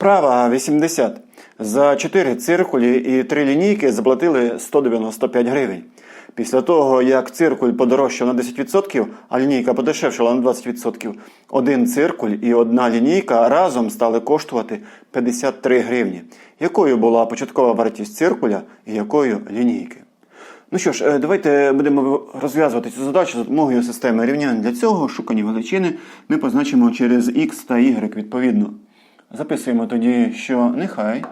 Вправа 80. За 4 циркулі і 3 лінійки заплатили 195 гривень. Після того, як циркуль подорожчав на 10%, а лінійка подешевшала на 20%, один циркуль і одна лінійка разом стали коштувати 53 гривні. Якою була початкова вартість циркуля і якою лінійки? Ну що ж, е, давайте будемо розв'язувати цю задачу за допомогою системи рівнянь. Для цього шукані величини ми позначимо через x та y відповідно. Записуємо тоді, що нехай.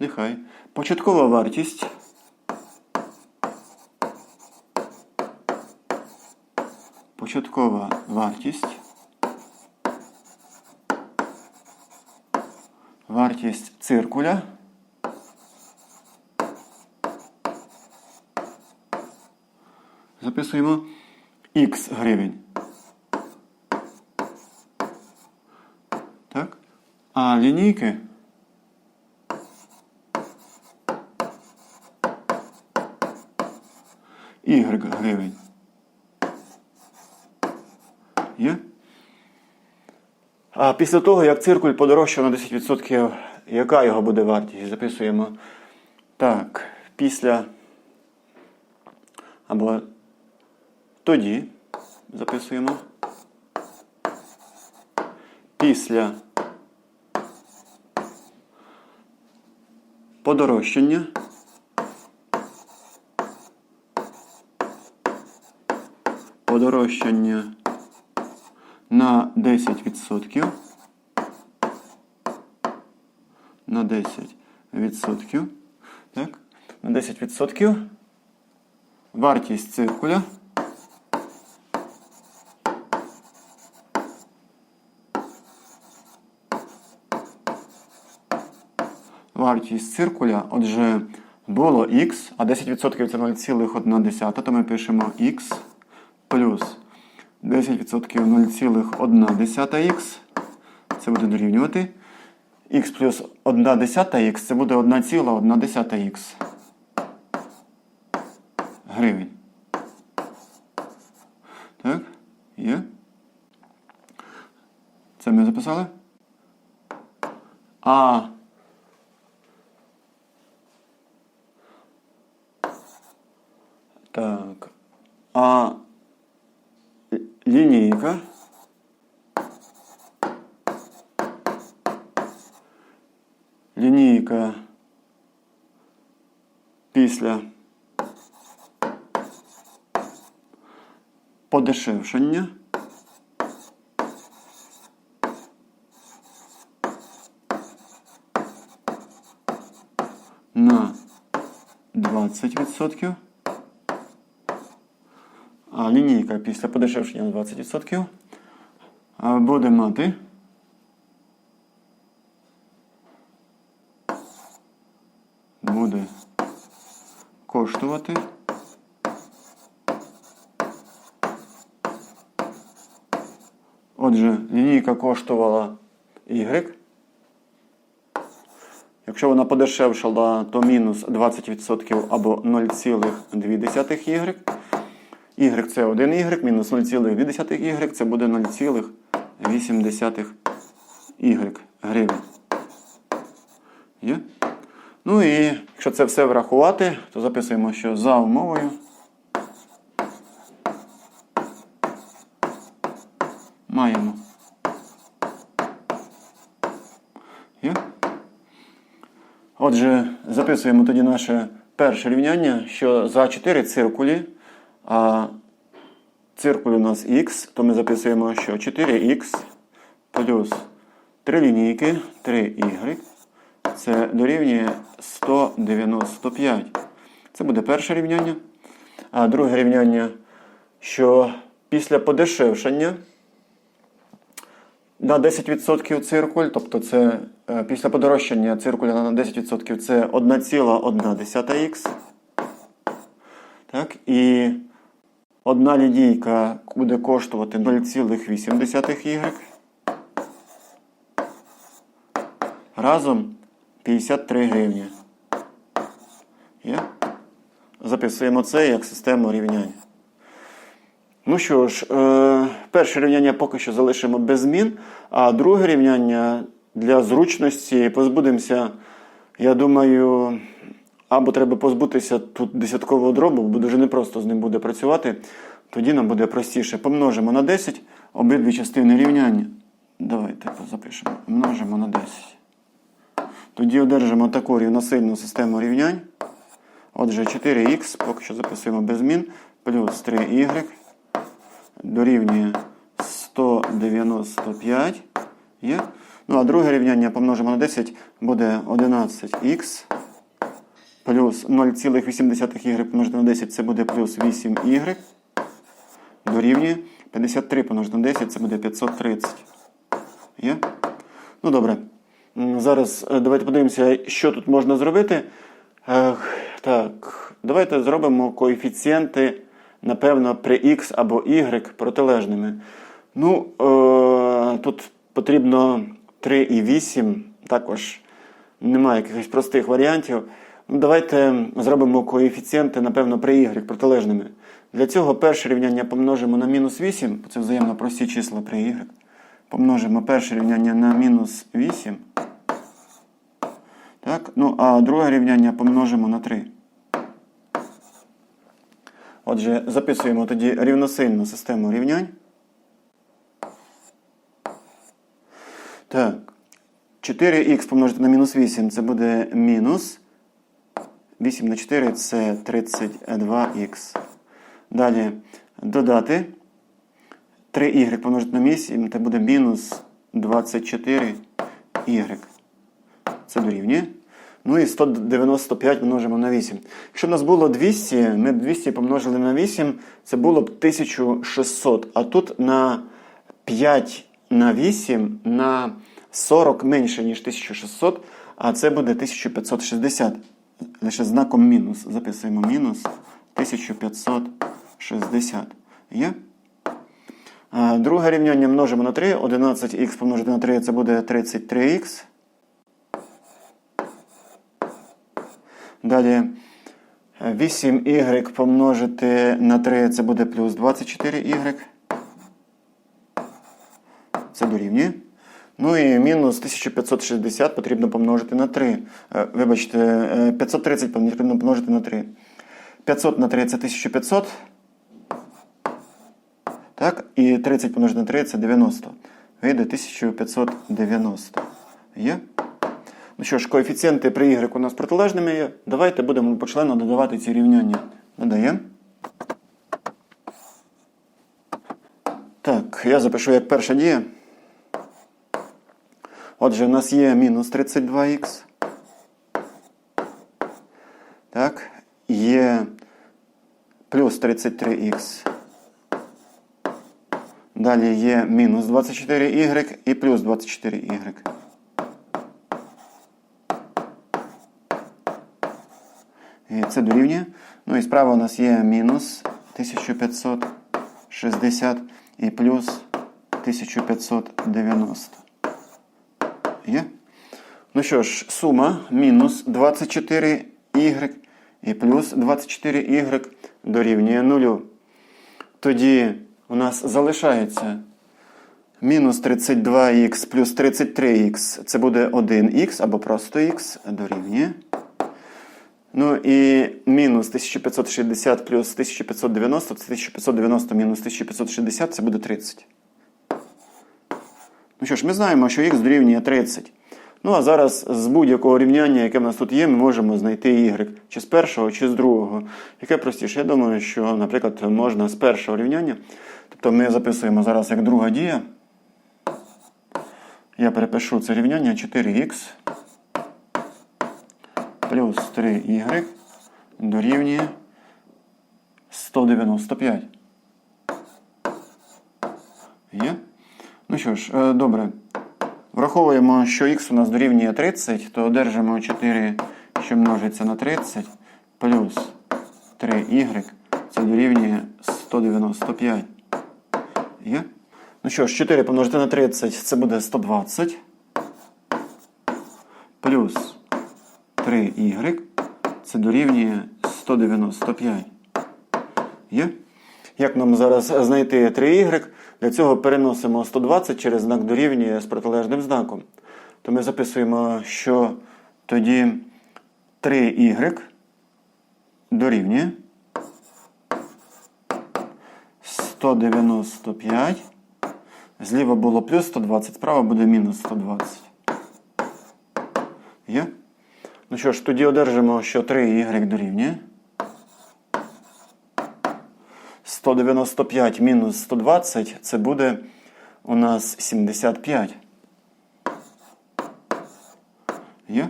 Нехай. Початкова вартість. Початкова вартість. Вартість циркуля. Записуємо х гривень. Так? А лінійки y гривень. Є? А після того, як циркуль подорожчав на 10%, яка його буде вартість? Записуємо. Так, після. Або тоді записуємо. Після подорожчання. Подорожчання на 10%. На 10%. Так? На 10% вартість циркуля. Вартість циркуля, отже, було х, а 10% це 0,1, то ми пишемо х плюс 10% 0,1х. Це буде дорівнювати. Х плюс 1 десята х це буде 1,1 х гривень. Так, є. Це ми записали. А так. А лінійка. Лінійка після подешевшення на 20%. А лінійка після подешевшення на 20% буде мати буде коштувати Отже, лінійка коштувала Y. Якщо вона подешевшала, то мінус 20% або 0,2y. Y це 1 y, мінус 0,2 y, це буде 0,8 y гривень. Є? Ну і якщо це все врахувати, то записуємо, що за умовою маємо. Є? Отже, записуємо тоді наше перше рівняння, що за 4 циркулі, а циркуль у нас х, то ми записуємо, що 4х плюс 3 лінійки, 3y, це дорівнює 195. Це буде перше рівняння. А друге рівняння, що після подешевшення на 10% циркуль, тобто це е, після подорожчання циркуля на 10% це 1,1х. Так, і одна лінійка буде коштувати 0,8y. Разом 53 гривні. Є? Записуємо це як систему рівнянь. Ну що ж, е, перше рівняння поки що залишимо без змін, а друге рівняння для зручності позбудемося, я думаю, або треба позбутися тут десяткового дробу, бо дуже непросто з ним буде працювати. Тоді нам буде простіше. Помножимо на 10 обидві частини рівняння. Давайте запишемо. Множимо на 10. Тоді одержимо таку рівносильну систему рівнянь. Отже, 4х, поки що записуємо без змін, плюс 3y дорівнює 195. Є. Ну, а друге рівняння помножимо на 10 буде 11х плюс 0,8y помножити на 10 це буде плюс 8y. Дорівнює 53 помножити на 10 це буде 530. Є? Ну добре. Зараз е, давайте подивимося, що тут можна зробити. Так, давайте зробимо коефіцієнти, напевно, при x або y протилежними. Ну, е, тут потрібно 3 і 8, також немає якихось простих варіантів. Ну, давайте зробимо коефіцієнти, напевно, при y протилежними. Для цього перше рівняння помножимо на мінус 8, бо це взаємно прості числа при y. Помножимо перше рівняння на мінус 8. Так? Ну, а друге рівняння помножимо на 3. Отже, записуємо тоді рівносильну систему рівнянь. Так. 4х помножити на мінус 8 це буде мінус. 8 на 4 це 32х. Далі додати 3y помножити на 8 це буде мінус 24y. Це дорівнює. Ну і 195 множимо на 8. Якщо б нас було 200, ми б 200 помножили на 8, це було б 1600. А тут на 5 на 8 на 40 менше, ніж 1600, а це буде 1560. Лише знаком мінус. Записуємо мінус 1560. Є? Друге рівняння множимо на 3. 11х помножити на 3 це буде 33х. Далі 8y помножити на 3 це буде плюс 24y. Це дорівнює. Ну і мінус 1560 потрібно помножити на 3. Е, Вибачте, е, 530 потрібно помножити на 3. 500 на 3 це 1500. Так, і 30 помножити на 3 це 90. Вийде 1590. Є? Ну що ж, коефіцієнти при y у нас протилежними є. Давайте будемо почленно додавати ці рівняння. Додаємо. Так, я запишу як перша дія. Отже, у нас є мінус 32х. Так, є плюс 33х. Далі є мінус 24y і плюс 24y. І це дорівнює. Ну і справа у нас є мінус 1560 і плюс 1590. Є? Ну що ж, сума мінус 24y і плюс 24y дорівнює 0. Тоді у нас залишається мінус 32х плюс 33х. Це буде 1х або просто х дорівнює. Ну і мінус 1560 плюс 1590 це 1590 мінус 1560 це буде 30. Ну що ж, ми знаємо, що х дорівнює 30. Ну, а зараз з будь-якого рівняння, яке в нас тут є, ми можемо знайти y. Чи з першого, чи з другого. Яке простіше? Я думаю, що, наприклад, можна з першого рівняння. Тобто ми записуємо зараз як друга дія. Я перепишу це рівняння 4х плюс 3y дорівнює 195. Є? Ну що ж, е, добре. Враховуємо, що х у нас дорівнює 30, то одержимо 4, що множиться на 30, плюс 3y, це дорівнює 195. Є? Ну що ж, 4 помножити на 30, це буде 120. Плюс 3y, це дорівнює 195. Є? Як нам зараз знайти 3y? Для цього переносимо 120 через знак дорівнює з протилежним знаком. То ми записуємо, що тоді 3y дорівнює 195. Зліва було плюс 120, справа буде мінус 120. Є? Ну що ж, тоді одержимо, що 3y дорівнює. 195 мінус 120 це буде у нас 75. Є?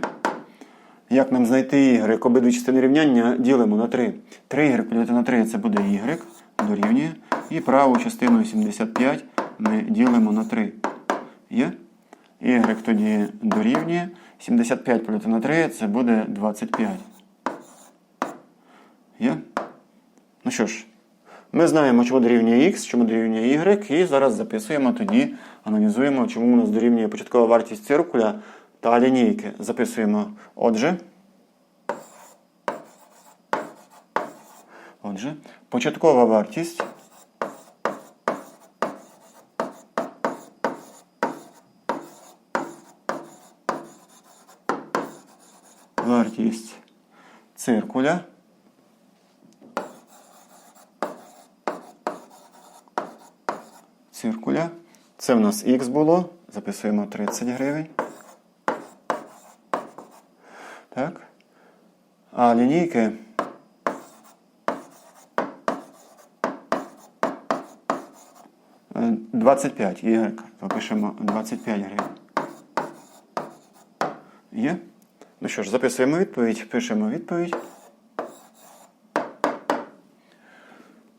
Як нам знайти y? Обидві частини рівняння ділимо на 3. 3y поділити на 3 це буде y дорівнює. І праву частину 75 ми ділимо на 3. Є? Y тоді дорівнює. 75 поділити на 3 це буде 25. Є? Ну що ж, ми знаємо, чому дорівнює x, чому дорівнює y, і зараз записуємо тоді, аналізуємо, чому у нас дорівнює початкова вартість циркуля та лінійки. Записуємо. Отже. Отже, початкова вартість. Вартість циркуля. Це в нас х було. Записуємо 30 гривень. Так. А лінійки. 25 Y. Запишемо 25 гривень. Є? Ну що ж, записуємо відповідь, пишемо відповідь.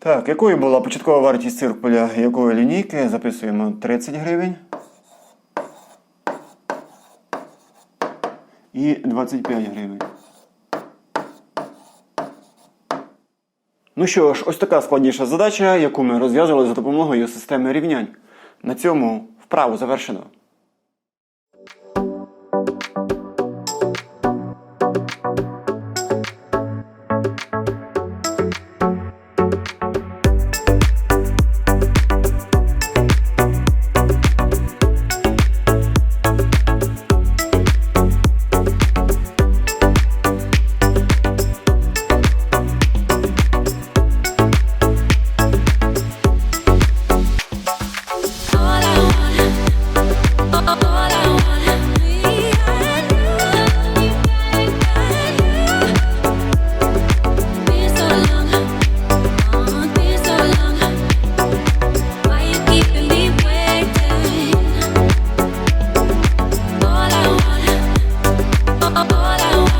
Так, якою була початкова вартість циркуля якої лінійки? Записуємо 30 гривень. І 25 гривень. Ну що ж, ось така складніша задача, яку ми розв'язували за допомогою системи рівнянь. На цьому вправу завершено. all I want.